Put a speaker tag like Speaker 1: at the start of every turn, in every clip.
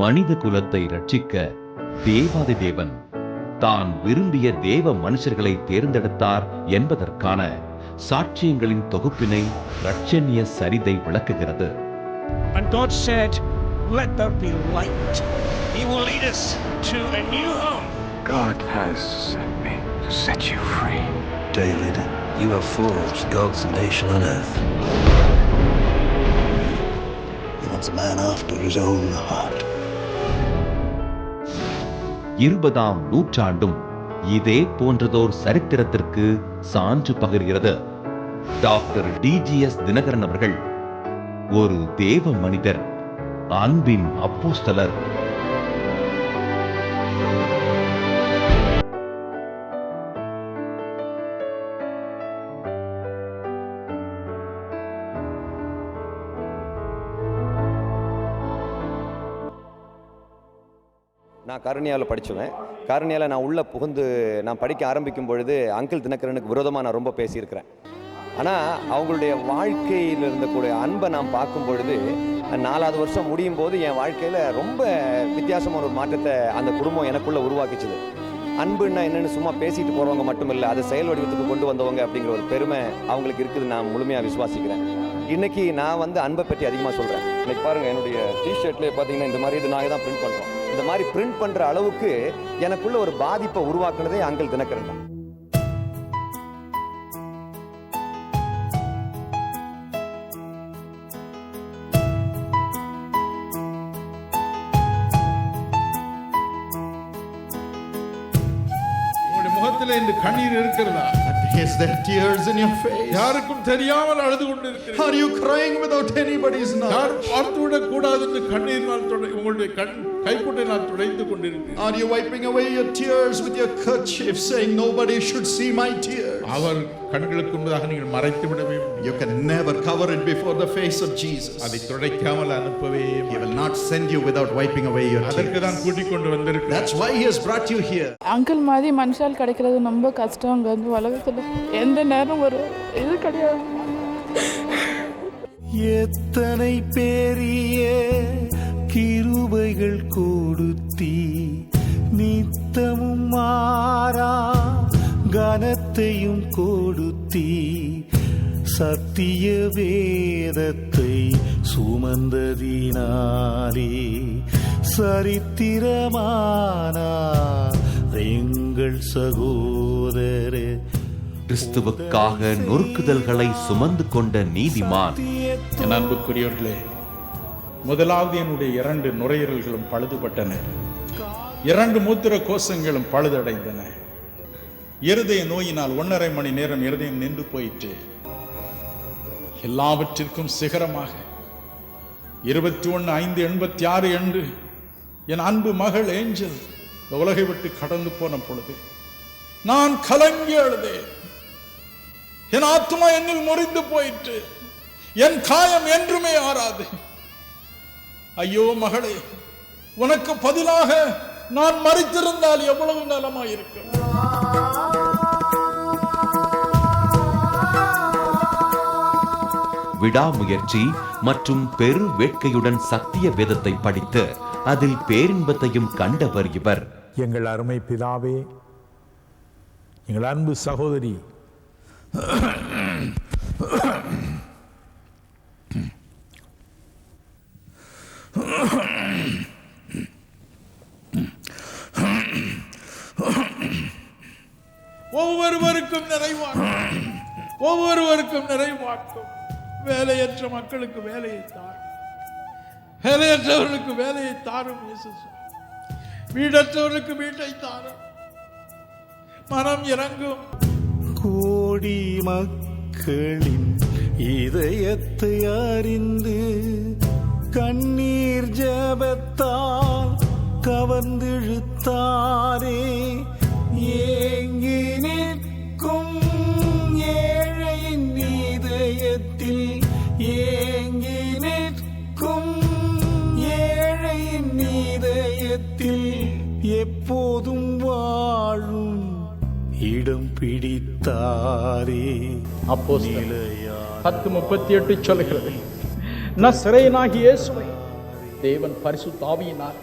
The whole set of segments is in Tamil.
Speaker 1: மனித குலத்தை ரட்சிக்க தேவாதி தேவன் தான் விரும்பிய தேவ மனுஷர்களை தேர்ந்தெடுத்தார் என்பதற்கான சாட்சியங்களின் தொகுப்பினை ரட்சண்ய சரிதை விளக்குகிறது
Speaker 2: And God said, Let there be light. He will lead us to a new home.
Speaker 3: God has sent me to set you free.
Speaker 4: David, you have forged God's nation on earth. He wants a man after his own heart.
Speaker 1: இருபதாம் நூற்றாண்டும் இதே போன்றதோர் சரித்திரத்திற்கு சான்று பகிர்கிறது. டாக்டர் டிஜிஎஸ் தினகரன் அவர்கள் ஒரு தேவ மனிதர் அன்பின் அப்போஸ்தலர்.
Speaker 5: நான் கருணியாவில் படிச்சுவேன். கருணியாவில் நான் உள்ளே புகுந்து நான் படிக்க ஆரம்பிக்கும் பொழுது அங்கிள் தினகரனுக்கு விரோதமாக நான் ரொம்ப பேசியிருக்கிறேன். ஆனால் அவங்களுடைய வாழ்க்கையில் இருந்தக்கூடிய அன்பை நான் பார்க்கும் பொழுது நாலாவது வருஷம் முடியும் போது என் வாழ்க்கையில் ரொம்ப வித்தியாசமான ஒரு மாற்றத்தை அந்த குடும்பம் எனக்குள்ளே உருவாக்கிச்சுது. அன்புன்னா என்னென்னு சும்மா பேசிட்டு போகிறவங்க மட்டும் இல்லை அதை செயல் வடிவத்துக்கு கொண்டு வந்தவங்க அப்படிங்கிற ஒரு பெருமை அவங்களுக்கு இருக்குது நான் முழுமையாக விசுவாசிக்கிறேன். இன்னைக்கு நான் வந்து அன்பை பற்றி அதிகமாக சொல்கிறேன் இன்னைக்கு பாருங்கள் என்னுடைய டிஷர்ட்லேயே பார்த்தீங்கன்னா இந்த மாதிரி இது நாங்கள் தான் பிரிண்ட் பண்ணுறோம் இந்த மாதிரி பிரிண்ட் பண்ணுற அளவுக்கு எனக்குள்ள ஒரு பாதிப்பை உருவாக்குனதே அங்கிள் தினகரன் தான்
Speaker 6: முகத்தில் இந்த கண்ணீர் இருக்கிறதா
Speaker 7: Is there tears in your face?
Speaker 6: யாருக்கும் தெரியாமல் அழுது கொண்டிருக்கிறீர்கள்
Speaker 7: Are you crying without anybody's knowledge?
Speaker 6: பார்த்து கூடாது என்று கண்ணீர் உங்களுடைய கண் கைக்குட்டை நான் துடைத்து கொண்டிருக்கிறேன்
Speaker 7: Are you wiping away your tears with your kerchief, saying nobody should see my tears?
Speaker 6: அவர் கண்களுக்கு முன்பதாக நீங்கள் மறைத்து விடவே முடியும்.
Speaker 7: You can never cover it before the face of Jesus.
Speaker 6: அதை துடைக்காமல் அனுப்பவே
Speaker 7: He
Speaker 6: மாட்டார்.
Speaker 7: will not send you without wiping away your
Speaker 6: அதற்கு தான்
Speaker 7: tears.
Speaker 6: கூட்டிக் கொண்டு வந்திருக்கிறேன்
Speaker 7: That's why He has brought you here.
Speaker 8: Uncle மாதிரி மனுஷால் கிடைக்கிறது ரொம்ப கஷ்டங்க இந்த உலகத்தில் எந்த நேரம் ஒரு இது கிடையாது
Speaker 9: எத்தனை பெரிய கிருபைகள் கொடுத்தி நித்தமும் மாறா கனத்தையும் கொடுத்தி சத்திய வேதத்தை சுமந்ததினாலே சரித்திரமானா எங்கள் சகோதரர்
Speaker 1: கிறிஸ்துவுக்காக நொறுக்குதல்களை சுமந்து கொண்ட நீதிமான்.
Speaker 6: அன்புக்குரியவர்களே முதலாவது என்னுடைய இரண்டு நுரையீரல்களும் பழுதுபட்டன. இரண்டு மூத்திர கோஷங்களும் பழுதடைந்தன. இருதய நோயினால் ஒன்றரை மணி நேரம் இருதயம் நின்று போயிற்று. எல்லாவற்றிற்கும் சிகரமாக. இருபத்தி ஒன்று ஐந்து எண்பத்தி ஆறு என்று என் அன்பு மகள் ஏஞ்சல் இந்த உலகை விட்டு கடந்து போன பொழுது நான் கலங்கி அழுதேன். என் ஆத்மா என்னில் முறிந்து போயிற்று. என் காயம் என்றுமே ஆறாது. ஐயோ மகளே உனக்கு பதிலாக நான் மறித்திருந்தால் எவ்வளவு நலமாயிருக்கும்?
Speaker 1: விடாமுயற்சி மற்றும் பெரு வேட்கையுடன் சத்திய வேதத்தை படித்து அதில் பேரின்பத்தையும் கண்டவர் இவர்.
Speaker 10: எங்கள் அருமை பிதாவே எங்கள் அன்பு சகோதரி
Speaker 6: ஒவ்வொருவருக்கும் நிறைவாக்கும். ஒவ்வொருவருக்கும் நிறைவாக்கும். வேலையற்ற மக்களுக்கு வேலையை தாரும். வேலையற்றவர்களுக்கு வேலையை தாரும் வீடற்றவர்களுக்கு வீட்டை தாரும். மனம் இறங்கும்.
Speaker 9: கோடி மக்களின் இதயத்தை அறிந்து கண்ணீர் ஜபத்தால் கவர்ந்திழுத்தாரே. ஏங்கி நிற்கும் ஏழையின் இதயத்தில் ஏங்கி நிற்கும் ஏழையின் இதயத்தில் எப்போதும் வாழும் இடம் பிடித்தாரே.
Speaker 6: அப்போ பத்து முப்பத்தி எட்டு சொல்லுகிறது. நசரேனாகி இயேசுவை. தேவன் பரிசுத்தாவியினார்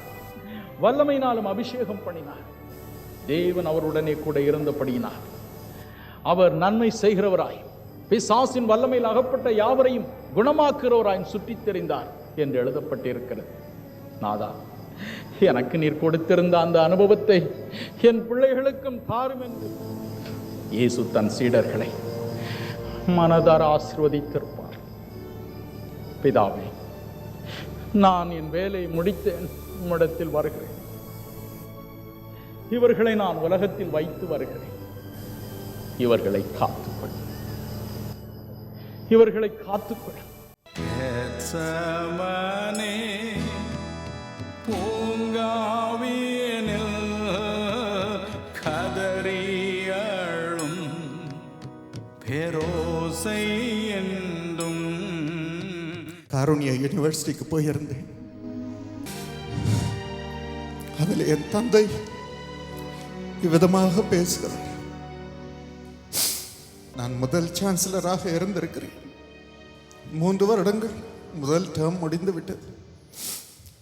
Speaker 6: வல்லமையினாலும் அபிஷேகம் பண்ணினார். தேவன் அவருடனே கூட இருந்தபடியினார் அவர் நன்மை செய்கிறவராய் பிசாசின் வல்லமையில் அகப்பட்ட யாவரையும் குணமாக்குகிறவராய் சுற்றித் தெரிந்தார் என்று எழுதப்பட்டிருக்கிறது. நாதா எனக்கு நீர் கொடுத்திருந்த அந்த அனுபவத்தை என் பிள்ளைகளுக்கும் தாரும் என்று. இயேசு தன் சீடர்களை மனதார ஆசிர்வதித்திருக்கும் பிதாவே நான் என் வேலையை முடித்தேன். உம்மிடத்தில் வருகிறேன். இவர்களை நான் உலகத்தில் வைத்து வருகிறேன். இவர்களை காத்துக்கொள். இவர்களை காத்துக்கொள்.
Speaker 7: காருண்யா யூனிவர்சிட்டிக்கு போயிருந்தேன் அதில் என் தந்தை இவ்விதமாக பேசுகிறார் நான் முதல் சான்சலராக இருந்திருக்கிறேன் மூன்று வருடங்கள் முதல் டேர்ம் முடிந்து விட்டது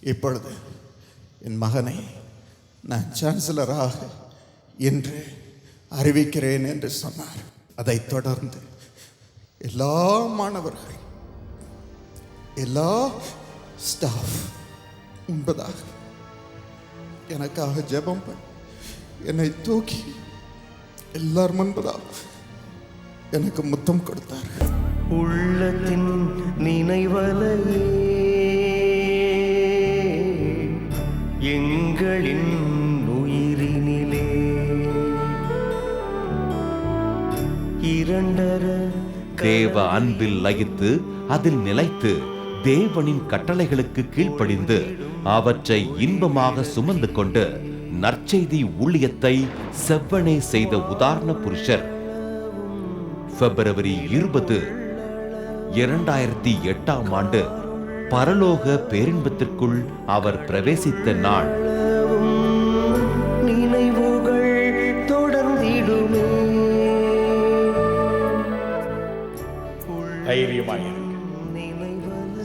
Speaker 7: இப்பொழுது என் மகனை நான் சான்சலராக இன்று அறிவிக்கிறேன் என்று சொன்னார் அதைத் தொடர்ந்து எல்லா மாணவர்கள் எல்லா ஸ்டாஃப் முன்பதாக எனக்காக ஜெபம் என்னை தூக்கி எல்லார் முன்பதாக எனக்கு முத்தம் கொடுத்தார்கள்
Speaker 4: உள்ளத்தின் நினைவலையே எங்களின் உயிரினிலே. இரண்டர
Speaker 1: தேவ அன்பில் லயித்து அதில் நிலைத்து தேவனின் கட்டளைகளுக்கு கீழ்ப்படிந்து அவற்றை இன்பமாக சுமந்து கொண்டு நற்செய்தி ஊழியத்தை செவ்வனே செய்த உதாரண புருஷர். பிப்ரவரி இருபது இரண்டாயிரத்தி எட்டாம் ஆண்டு பரலோக பேரின்பத்திற்குள் அவர் பிரவேசித்த நாள்.
Speaker 4: நினைவுகள் தொடர்ந்திடுமே.
Speaker 6: தைரியமாயிருங்க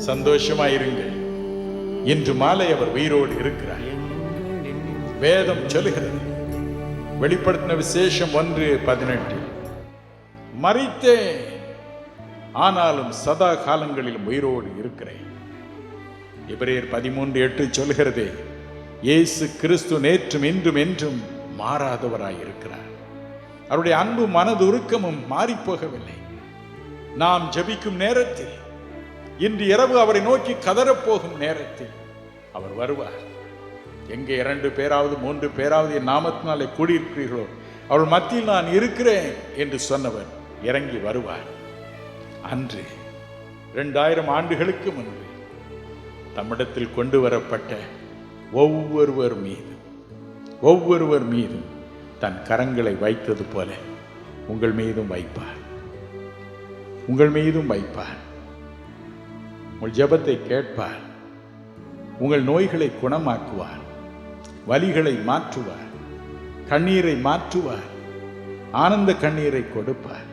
Speaker 6: சந்தோஷமாயிருங்கள். இன்று மாலை அவர் உயிரோடு இருக்கிறார். வேதம் சொல்லுகிறது. வெளிப்படுத்தின விசேஷம் ஒன்று பதினெட்டு. மறித்தேன் ஆனாலும் சதா காலங்களில் உயிரோடு இருக்கிறேன். இவரேர் பதிமூன்று எட்டு சொல்கிறது இயேசு கிறிஸ்து நேற்றும் இன்றும் என்றும் மாறாதவராய் இருக்கிறார் அவருடைய அன்பு மனது உருக்கமும் மாறிப்போகவில்லை. நாம் ஜபிக்கும் நேரத்தில் இன்று இரவு அவரை நோக்கி கதறப்போகும் நேரத்தில் அவர் வருவார். எங்கே இரண்டு பேராவது மூன்று பேராவது என் நாமத்தினாலே கூடியிருக்கிறீர்களோ அவள் மத்தியில் நான் இருக்கிறேன் என்று சொன்னவர் இறங்கி வருவார். அன்று இரண்டாயிரம் ஆண்டுகளுக்கு முன்பு தம்மிடத்தில் கொண்டு வரப்பட்ட ஒவ்வொருவர் மீது ஒவ்வொருவர் மீதும் தன் கரங்களை வைத்தது போல உங்கள் மீதும் வைப்பார். உங்கள் மீதும் வைப்பார். உங்கள் ஜபத்தை கேட்பார். உங்கள் நோய்களை குணமாக்குவார். வலிகளை மாற்றுவார். கண்ணீரை மாற்றுவார். ஆனந்த கண்ணீரை கொடுப்பார்.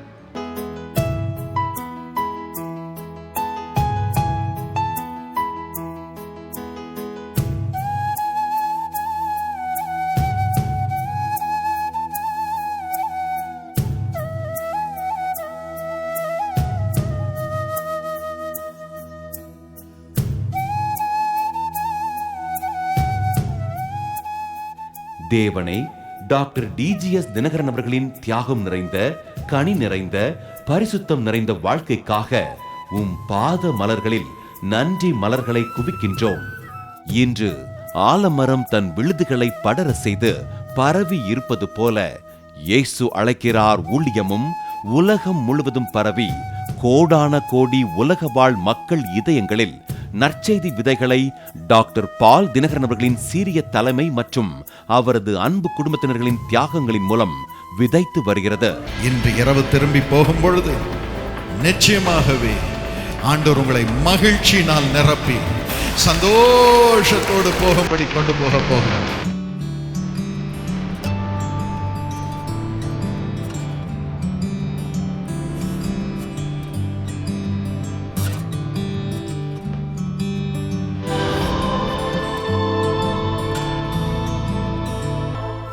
Speaker 1: தேவனை டாக்டர் டிஜிஎஸ் தினகரன் அவர்களின் தியாகம் நிறைந்த கனி நிறைந்த பரிசுத்தம் நிறைந்த வாழ்க்கைக்காக உம் பாத மலர்களில் நன்றி மலர்களை குவிக்கின்றோம். இன்று ஆலமரம் தன் விழுதுகளை படர செய்து பரவி இருப்பது போல இயேசு அழைக்கிறார் ஊழியமும் உலகம் முழுவதும் பரவி கோடான கோடி உலக வாழ் மக்கள் இதயங்களில் நற்செய்தி விதைகளை டாக்டர் பால் தினகரன் அவர்களின் சீரிய தலைமை மற்றும் அவரது அன்பு குடும்பத்தினர்களின் தியாகங்களின் மூலம் விதைத்து வருகிறது.
Speaker 7: இன்று இரவு திரும்பி போகும் பொழுது நிச்சயமாகவே ஆண்டவர் உங்களை மகிழ்ச்சியினால் நிரப்பி சந்தோஷத்தோடு போகும்படி கொண்டு போக போகிறார்.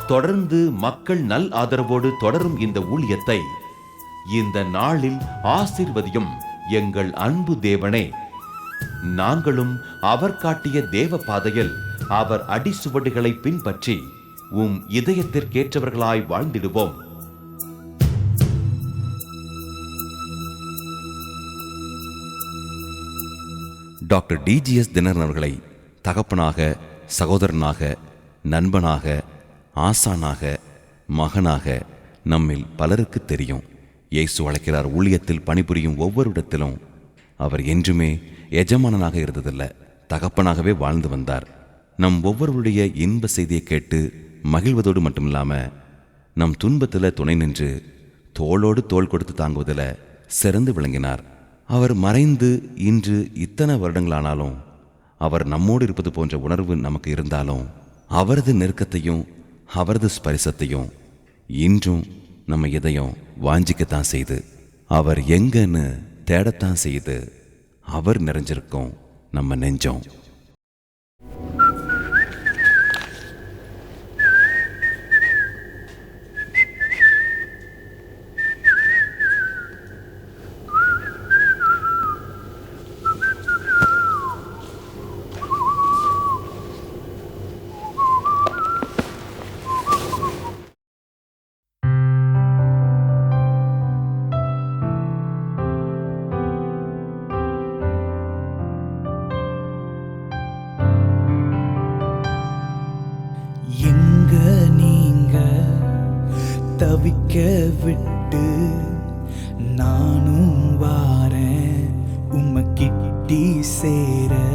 Speaker 1: தொடர்ந்து மக்கள் நல் ஆதரவோடு தொடரும் இந்த ஊழியத்தை இந்த நாளில் ஆசிர்வதியும் எங்கள் அன்பு தேவனே. நாங்களும் அவர் காட்டிய தேவ பாதையில் அவர் அடிசுவடுகளை பின்பற்றி உம் இதயத்திற்கேற்றவர்களாய் வாழ்ந்திடுவோம். டாக்டர் டிஜிஎஸ் தினகரன் அவர்களை தகப்பனாக சகோதரனாக நண்பனாக ஆசானாக மகனாக நம்மில் பலருக்கு தெரியும். இயேசு அழைக்கிறார் ஊழியத்தில் பணிபுரியும் ஒவ்வொரு இடத்திலும் அவர் என்றுமே எஜமானனாக இருந்ததில்ல தகப்பனாகவே வாழ்ந்து வந்தார். நம் ஒவ்வொருவருடைய இன்ப செய்தியை கேட்டு மகிழ்வதோடு மட்டுமில்லாம நம் துன்பத்தில் துணை நின்று தோளோடு தோள் கொடுத்து தாங்குவதில் சிறந்து விளங்கினார். அவர் மறைந்து இன்று இத்தனை வருடங்களானாலும் அவர் நம்மோடு இருப்பது போன்ற உணர்வு நமக்கு இருந்தாலும் அவரது நெருக்கத்தையும் அவரது ஸ்பரிசத்தையும் இன்றும் நம்ம இதயம் வாஞ்சிக்கத்தான் செய்து அவர் எங்கன்னு தேடத்தான் செய்து அவர் நிறைஞ்சிருக்கோம் நம்ம நெஞ்சம்.
Speaker 11: கிட்டி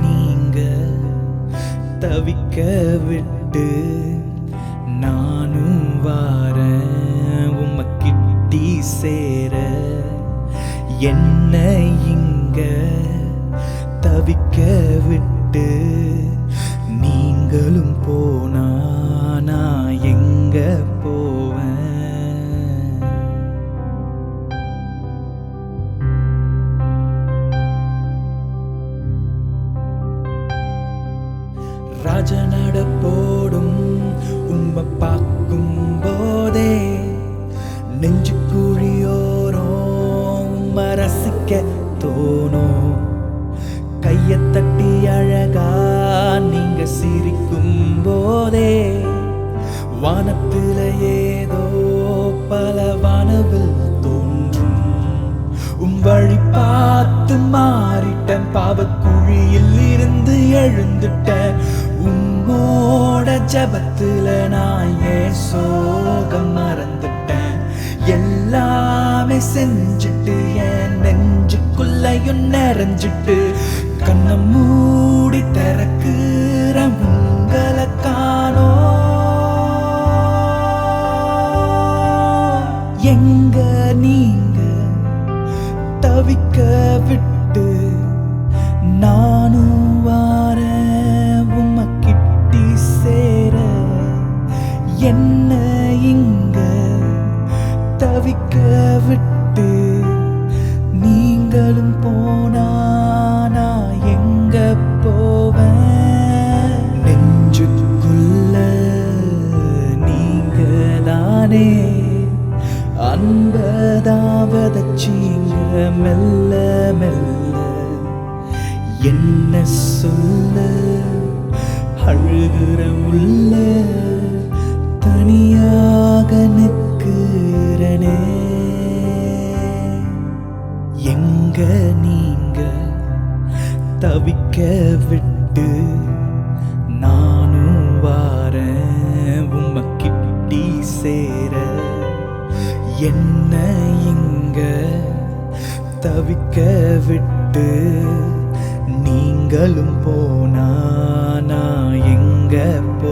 Speaker 11: நீங்க தவிக்க விட்டு நானும் வாரேன். உம்ம கிட்டி சேர என்ன இங்க தவிக்க விட்டு நீங்களும் போனா பாவக்குழியில் இருந்து எழுந்துட்ட உம்மோட ஜபத்துல நான் ஏன் சோகம் மறந்துட்டேன்? எல்லாமே செஞ்சுட்டு என் நெஞ்சுக்குள்ளையும் நிறைஞ்சிட்டு கண்ணை மூடி தர தானே அன்பதாவதச்சீங்க மெல்ல மெல்ல. என்ன சொல்ல? அழுகிற உள்ள தனியாக நிற்கிறனே. எங்க நீங்க தவிக்க விட்டு நானும் வாரேன் உமக்கு சேர. என்ன இங்க தவிக்க விட்டு நீங்களும் போனா நான் எங்க போ